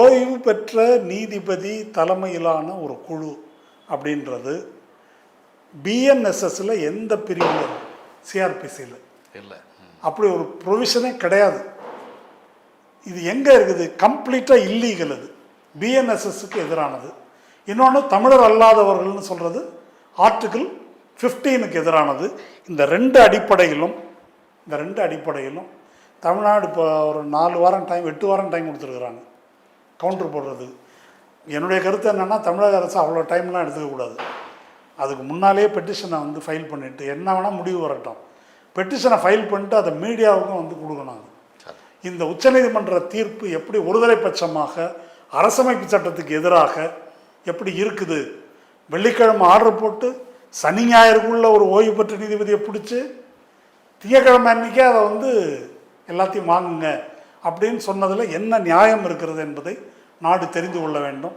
ஓய்வு பெற்ற நீதிபதி தலைமையிலான ஒரு குழு அப்படின்றது பிஎன்எஸ்எஸ்ல எந்த பிரிவில் சிஆர்பிசியில் இல்லை. அப்படி ஒரு ப்ரொவிஷனே கிடையாது. இது எங்கே இருக்குது? கம்ப்ளீட்டாக இல்லீகல் அது. பிஎன்எஸ்எஸ்க்கு எதிரானது. இன்னொன்று தமிழர் அல்லாதவர்கள்னு சொல்கிறது ஆர்டிகிள் ஃபிஃப்டீனுக்கு எதிரானது. இந்த ரெண்டு அடிப்படையிலும் இந்த ரெண்டு அடிப்படையிலும் தமிழ்நாடு இப்போ ஒரு நாலு வாரம் டைம் எட்டு வாரம் டைம் கொடுத்துருக்குறாங்க. கவுண்டர் போடுறது. என்னுடைய கருத்து என்னென்னா தமிழக அரசு அவ்வளோ டைம்லாம் எடுத்துக்கக்கூடாது. அதுக்கு முன்னாலேயே பெட்டிஷனை வந்து ஃபைல் பண்ணிவிட்டு என்ன வேணால் முடிவு வரட்டும். பெட்டிஷனை ஃபைல் பண்ணிட்டு அதை மீடியாவுக்கும் வந்து கொடுக்கணும் அது. இந்த உச்சநீதிமன்ற தீர்ப்பு எப்படி ஒருதலை பட்சமாக அரசமைப்பு சட்டத்துக்கு எதிராக எப்படி இருக்குது? வெள்ளிக்கிழமை ஆர்டர் போட்டு சனி ஞாயிறுக்குள்ளே ஒரு ஓய்வு பெற்ற நீதிபதியை பிடிச்சி திங்கக்கிழமை அன்னைக்கே அதை வந்து எல்லாத்தையும் வாங்குங்க அப்படின்னு சொன்னதில் என்ன நியாயம் இருக்கிறது என்பதை நாடு தெரிந்து கொள்ள வேண்டும்.